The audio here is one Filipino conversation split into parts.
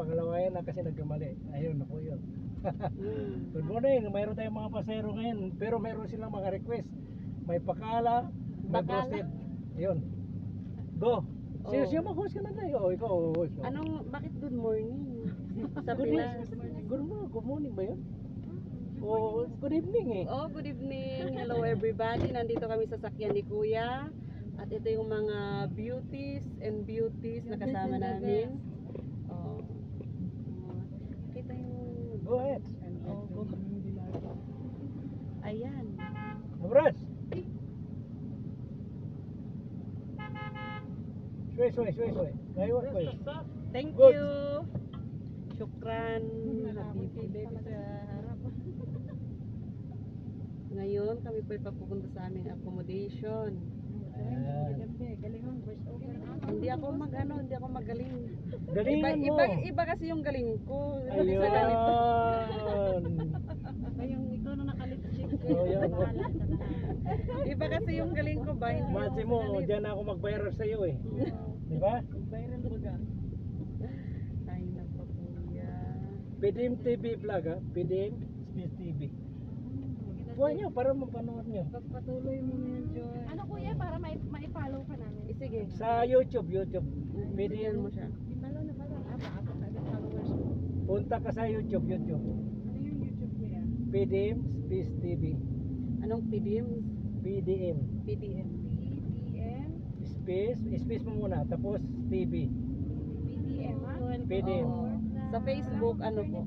pangalawa yan na kasi nagkamali. Ayun na po yun. Mm. Good morning. Mayroon tayong mga pasero ngayon. Pero mayroon silang mga request. May pakala, may Bakala? broasted. Yun. Go. Sino Oh. siya mag-host ka na tayo? Oh, ikaw host. oh. Anong, bakit good morning? Sa Good morning. Good morning. Good morning ba yun? Oh, good evening eh. Oh, good evening. Hello everybody. Nandito kami sa sakyan ni Kuya. At ito yung mga beauties and beauties na kasama namin. Oh. Oh. Kita yung... Go ahead. Oh, go. Ayan. Abras. Shwe, shwe, shwe, shwe. Kayo, kayo. Thank Good. you. Shukran. Habibi. Ngayon, kami po papupunta sa aming accommodation. Hindi ako mag ano, hindi ako magaling. Iba, Galingan mo. iba, iba kasi yung galing ko. Hindi sa ganito. Ayun. Kayong ikaw na nakalipstick. Oh, yan. Iba kasi yung galing ko ba? Hindi Mati ako mo, dyan ako mag-viral sa iyo eh. Di ba? Viral mo ga. Ay, naku, kuya. PDM TV vlog ha? PDM Space TV. Buhay nyo para mapanood nyo. Pagpatuloy mo na yan, Joy. Ano kuya, para mai mai-follow ka namin. Eh, sige. Sa YouTube, YouTube. Bigyan PDM, mo siya. Follow na follow. Ah, baka ako agad followers mo. punta ka sa YouTube, YouTube. Ano yung YouTube yan? PDM Space TV. Anong PDM? PDM. PDM. PDM, Space, space mo muna, tapos TV. PDM ha? PDM. Sa Facebook, ano po?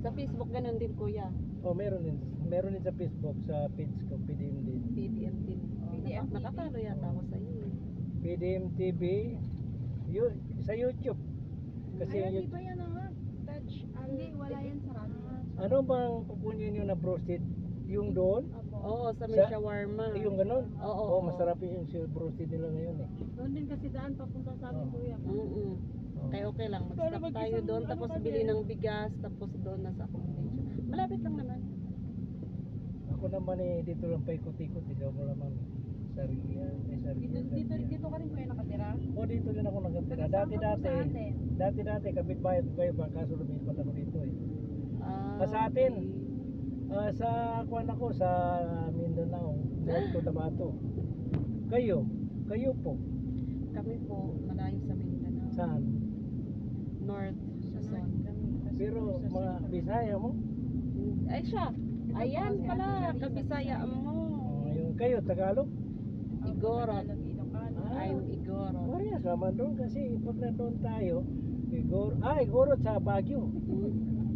Sa Facebook, ganun din, kuya. Oh, meron din. Meron din sa Facebook, sa page ko, PDM din. PDM din. Oh, PDM naka- Nakapalo yata ako sa iyo. eh. PDM TV. Yun, sa YouTube. Kasi Ayan, yung di ba yan ang touch? Hindi, wala yan sa rami. Ano bang kukunin nyo na broasted? Yung doon? Oo, sa may Sa- shawarma. Yung ganun? Oo, Oo, masarap yung si broasted nila ngayon eh. Doon din kasi daan papunta sa amin, Oh. kuya. Mm Oo. Kaya okay lang, mag-stop tayo doon, tapos bili ng bigas, tapos doon na sa accommodation. Malapit lang naman. Ako naman eh, dito lang pa ikot-ikot. Ikaw mo naman. Sariya, eh, sariya. Dito, dito, dito ka rin kuya nakatira? O dito din ako nakatira. Dati-dati. sa? Dati-dati, kapitbahay ko kayo ba? Kaso lumipat ako dito eh. Ah, Ah, sa atin. Ah, sa kuwan ako, sa Mindanao. North Cotabato. Kayo? Kayo po? Kami po, malayo sa Mindanao. Saan? North, Luzon. Pero mga Bisaya mo? Ay siya, ayan pala, kabisaya mo. Oh, yung kayo, Tagalog? Igorot. Ilocano. Ah. I'm Igorot. Parehas naman doon kasi pag nandun tayo, Igor, ah, Igorot sa Baguio.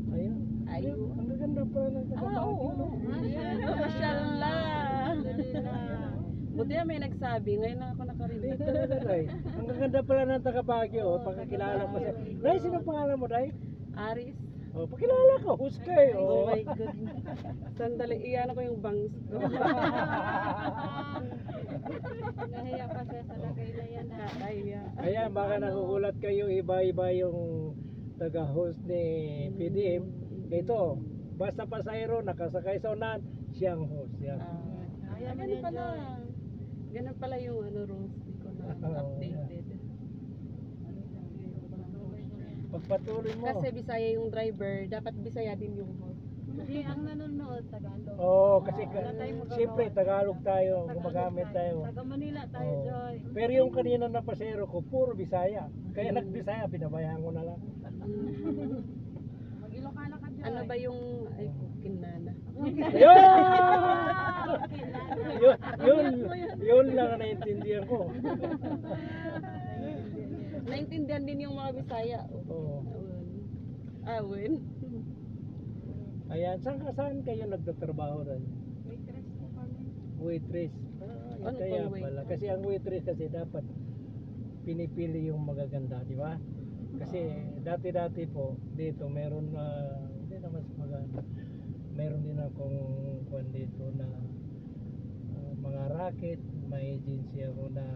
Ayun. Ayun. Ang gaganda pala ng taga Ah, oo. Baguio, no? Mashallah. Buti na may nagsabi, ngayon lang ako Hindi nakarinig. talaga, Day. Ang gaganda pala ng taga Baguio, oh, pagkakilala mo siya. Day, sino pangalan mo, Day? Aris. Oh, pakilala ka, Huskay. Oh Oh. my goodness. Sandali, iyan ako yung bangs ko. Nahiya pa siya sa lagay na yan. ha? Kaya. Ayan, baka nakukulat kayo, iba-iba yung taga-host ni PDM. Ito, basta pasayro, nakasakay sa unan, siyang host. Yan. Ah, Ayaw mo ganun yan, pala. Ganun pala yung ano rules. Hindi ko na Oo, Pagpatuloy mo. Kasi Bisaya yung driver, dapat Bisaya din yung host. Hindi, ang nanonood, Tagalog. Oo, oh, kasi ka, siyempre Tagalog tayo, Tagalog gumagamit tayo. Taga Manila tayo, Oo. Joy. Pero yung kanina na pasero ko, puro Bisaya. Kaya nag-Bisaya, pinabayaan ko na lang. Mm. Mag-Ilocano ka, Joy. ano ba yung ay kukin nana? Ayun! yun, yun, yun lang ang naiintindihan ko. Naintindihan din yung mga Bisaya. Oo. Awin. Awin. Ayan, saan, ka- saan kayo nagtatrabaho rin? Waitress po kami. Waitress. Ah, Ano kaya pang pala. Kasi ang waitress kasi dapat pinipili yung magaganda, di ba? Kasi dati-dati po dito meron na hindi na mas maganda. Meron din akong kwan dito na ah, mga racket, may agency ako na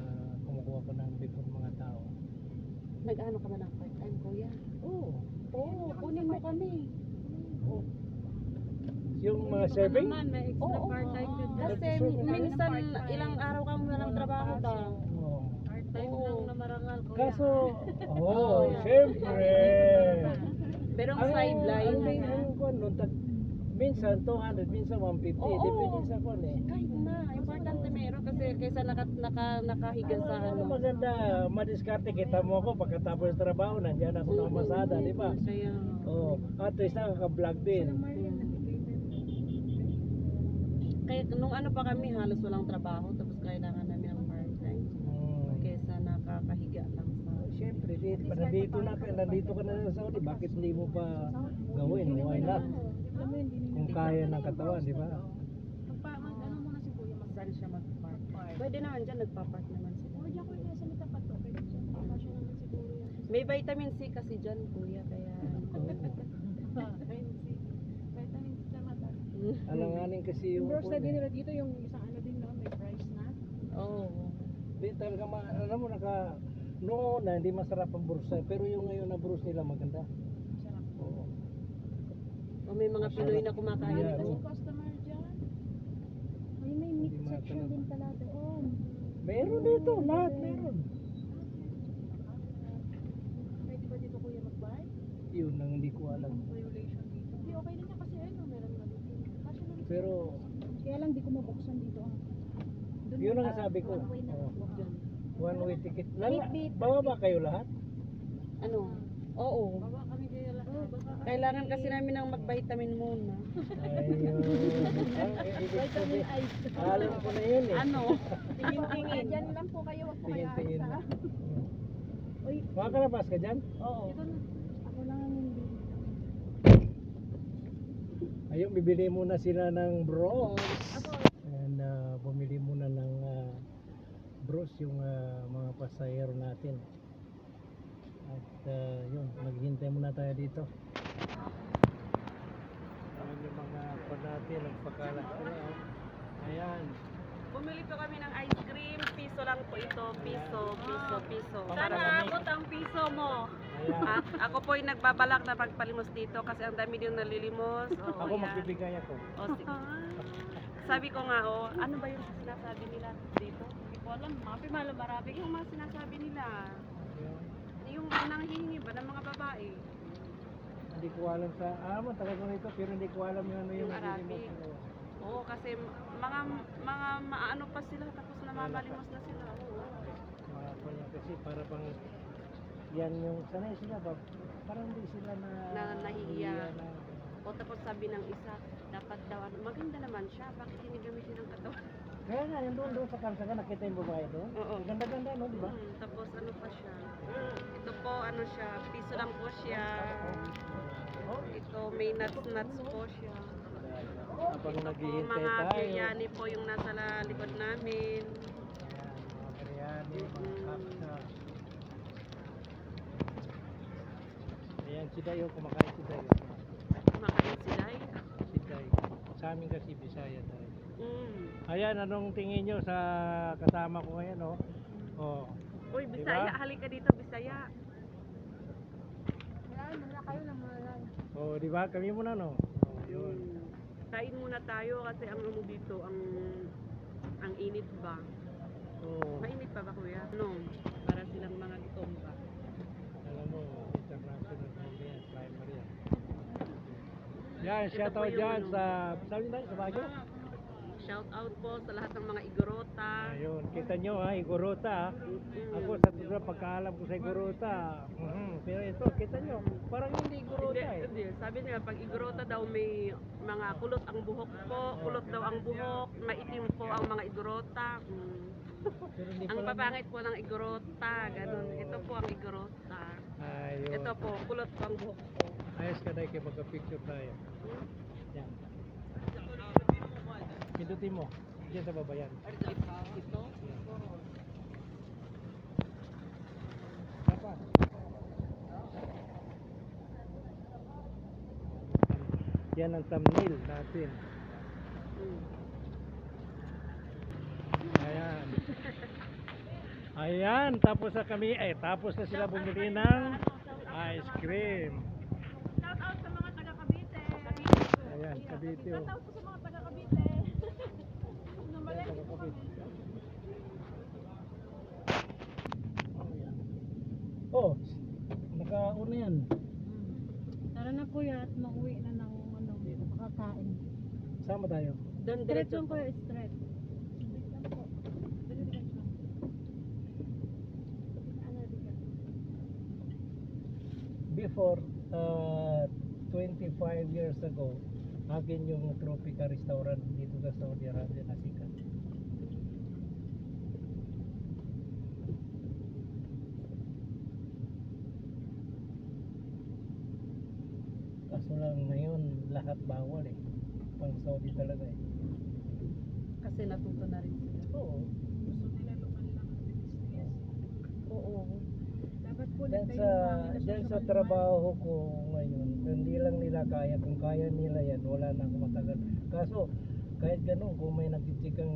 kumukuha ko ng before mga tao. Nag-ano ka ba ng part-time, kuya? Oo. Oo, kunin mo kami. Oh. Yung mga survey? Naman, may extra Oo, part-time dyan. Kasi minsan ilang araw kang walang trabaho. Oo. Part-time Oo. lang na marangal Kaso, oh, syempre. Pero ang Ang- sideline, Ang main, ang kwan nun, tag, minsan 200, minsan 150. Oo. Depende sa kwan eh. kahit kasi kaysa naka, naka, nakahiga sa Ano ano. maganda, madiskarte kita mo ako pagkatapos ng trabaho, nandiyan ako ng masada, di ba? Kaya, Oo, at least nakaka-vlog din. kaya nung ano pa kami, halos walang trabaho, tapos kailangan namin ang part-time. Hmm. Kaysa nakakahiga lang sa... Siyempre, dito, pa nandito na nandito ka na sa Saudi, bakit hindi mo pa gawin? Why not? Kung kaya ng katawan, di ba? Magpa, mag, ano muna si Kuya, mag-saan siya mag-park. Pwede naman dyan, nagpa-park naman sila. O, diyan Kuya, sa mitapat to. Pwede siya. Kasya naman siguro yan. May vitamin C kasi dyan, kuya, kaya... Vitamin C. Vitamin C sa mata. Alanganin kasi yung... Bro, kwan sabi eh. nila dito yung isang ano din, no? May price na. Oo. Di talaga, ma, alam mo, naka, noon na hindi masarap ang bursa, pero yung ngayon na bursa nila maganda. Sarap. Oo. O may mga Pinoy na kumakain. Yeah, kasi. customer dyan. Section din pala doon. Meron dito, lahat meron. Pwede ba dito Kuya mag-buy? Yun ang hindi ko alam. Violation dito. Hindi, okay lang yan kasi ano, meron na dito. Kasya naman Pero, Kaya lang di ko mabuksan dito. yun ang sabi ko. One way ticket. Lala, bawa ba kayo lahat? Ano? Oo. Baba Kailangan kasi namin ng mag-vitamin muna. Ayun. Ibig sabihin. Alam ko na yun eh. Ano? Tingin-tingin. Dyan lang po kayo. Wag po kayo na. ha? Uy, Makakalabas ka dyan? Oo. Ito na. ako lang ang hindi. Ayun, bibili muna sila ng bros. Ako, And uh, bumili muna ng uh, bros yung uh, mga pasahero natin. At uh, yun, maghintay muna tayo dito. Ayan yung mga pa natin, nagpakalat sila. oh. Ayan. Bumili po kami ng ice cream. Piso lang po ito. Piso, piso, piso. Sana abot ang piso mo. Ayan. At ako po ay nagbabalak na pagpalimos dito kasi ang dami din nalilimos. Oo, Ako yan. magbibigay ako. O, sige. Sabi ko nga, oh, ano ba yung sinasabi nila dito? Hindi ko alam. Mga pimalo marami. Yung mga sinasabi nila. Yung nanghihingi ba ng mga babae? Hindi ko alam sa, ah, matagal ko nito, pero hindi ko alam yung ano yung Yung Arabic. Oo, kasi mga mga maano pa sila tapos namamalimos na sila. Oo. Mga kanya kasi para bang yan yung sanay sila ba parang hindi sila na Na nahihiya. na, O tapos sabi ng isa, dapat daw, maganda naman siya, bakit hindi gamitin ng katawan? Kaya nga yung doon doon sa kansaga nakita yung babae doon Oo. ganda ganda no di ba Hmm, tapos ano pa siya? Ito po, ano siya, piso lang po siya. Ito, may nuts nuts po siya. habang Ito po, naghihintay mga tayo biryani po yung nasa la- likod namin. Ayan, biryani mga Mm. kapsa ayan si Dayo kumakain si Dayo Kumakain sila eh. si Dayo sa amin kasi Bisaya tayo Mm. ayan anong tingin nyo sa kasama ko ngayon oh oh Uy, Diba? Bisaya, halika dito, Bisaya. yan, muna kayo na muna. oh di ba kami muna no oh yun Mm. Kain muna tayo kasi ang ano dito, ang ang init ba? oh Mainit pa ba kuya? No, para silang mga gitomba. alam mo, international primary yan. Ito shout out dyan ano. sa, sabi na, sa Baguio? Shout out po sa lahat ng mga igorota. Ayun, kita nyo ha, Igorota ha. Mm. Ako sa tugra, pagkaalam ko sa Igorota, mhm, pero ito, kita nyo, parang hindi Hindi, Igorota eh. hindi. Sabi nila, pag igorota daw may mga kulot ang buhok po, kulot daw ang buhok, maitim po ang mga igorota. Mm. Hindi Ang papangit po ng igorota, ganun. Ito po ang igorota. Ayun. Ito po, kulot po ang buhok po. Ayos ka dahil kayo magka-picture tayo. Yan. Pindutin mo. Diyan sa baba yan. Ito, Dapat. Yan ang thumbnail natin. Ayan. Ayan, tapos na kami, eh, tapos na sila bumili ng ice cream. Shout out sa mga taga Cavite. Ayan, Cavite. oh. Shout out po sa mga taga Cavite. Numalek Ayan, taga Cavite. Oh, nakauna yan. Tara na kuya at mauwi na ng ano, makakain. Sama tayo. Doon diretso lang po. kuya, straight. Before, uh, 25 years ago, akin yung Tropica Restaurant dito sa Saudi Arabia na sikat. Kaso lang ngayon, lahat bawal eh. Pang Saudi talaga eh. Kasi natuto na rin sila. Oo. Gusto nila lokal lang ang business. Oo. Diyan sa, diyan sa trabaho ko ngayon, hindi lang nila kaya. Kung kaya nila yan, wala na akong matagal. Kaso, kahit ganun, kung may nagtitsikang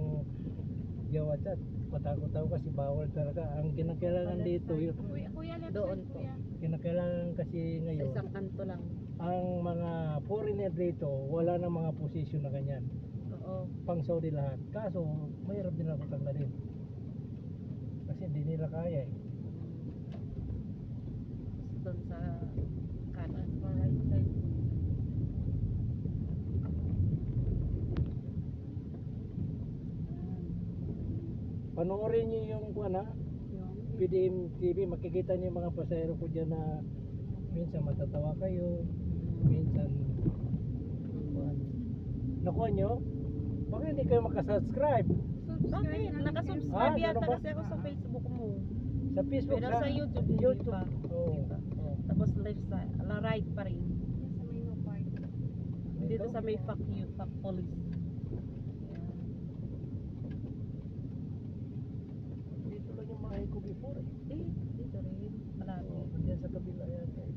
gawa chat, patakot ako kasi bawal talaga. Ang kinakailangan dito, yung Kuya, kuya, left Doon side, po. kuya. kinakailangan kasi Sa ngayon, isang kanto lang. ang mga foreigner dito, wala na mga posisyon na ganyan. Oo. Pang Saudi lahat. Kaso, mahirap din ako tanggalin. Kasi hindi nila kaya eh. Sa kanan. Sa right side. Panoorin niyo yung ano, Yung PDM TV, makikita niyo yung mga pasahero ko dyan na minsan matatawa kayo, minsan kuwan. Nakuha nyo? Bakit hindi kayo makasubscribe? Bakit? Ah, Nakasubscribe yata ganun ba? kasi ako sa Facebook mo. Sa Facebook, Pero sa YouTube, YouTube. pa. Pa. Tapos left side, ala right pa rin. Yan sa may no park. Dito sa may fuck you, fuck police. Yan. Dito lang yung mahay ko before eh. Eh, dito rin. Oo, Malapit. Nandiyan sa kabila yata eh.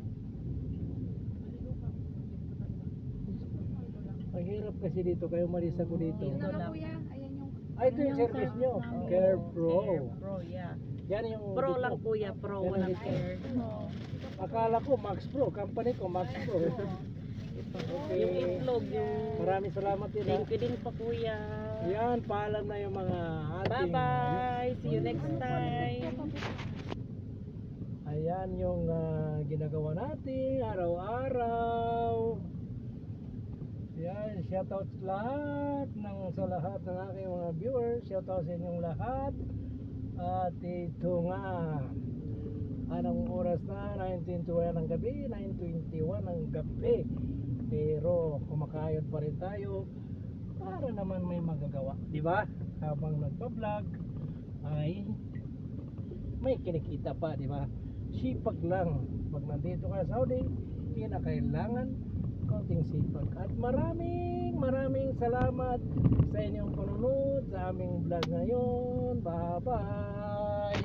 Ang hirap kasi dito, kayo malis ako dito. Yun na lang. kuya, ayan yung Ay, ito yung service nyo. Care Oo, Pro. Care Pro, yeah. Yan yung Pro lang kuya, pro, walang care. Akala ko Max Pro, company ko Max Pro. Okay. Yung itlog, yung... Maraming salamat din ha. Thank you din po kuya. Yan, paalam na yung mga ating... Bye-bye. See you next time. Ayan yung ah, ginagawa natin araw-araw. Yan, shoutout sa lahat ng sa lahat ng aking mga viewers. Shoutout sa inyong lahat. At ito nga, anong oras na? 19.21 ng gabi, 9.21 ng gabi. Pero kumakayod pa rin tayo para naman may magagawa. Di ba? Habang nagpa-vlog ay may kinikita pa, di ba? Sipag lang. Pag nandito ka sa Saudi, kinakailangan kaunting sipag. At maraming maraming salamat sa inyong panunod sa aming vlog ngayon. Bye-bye!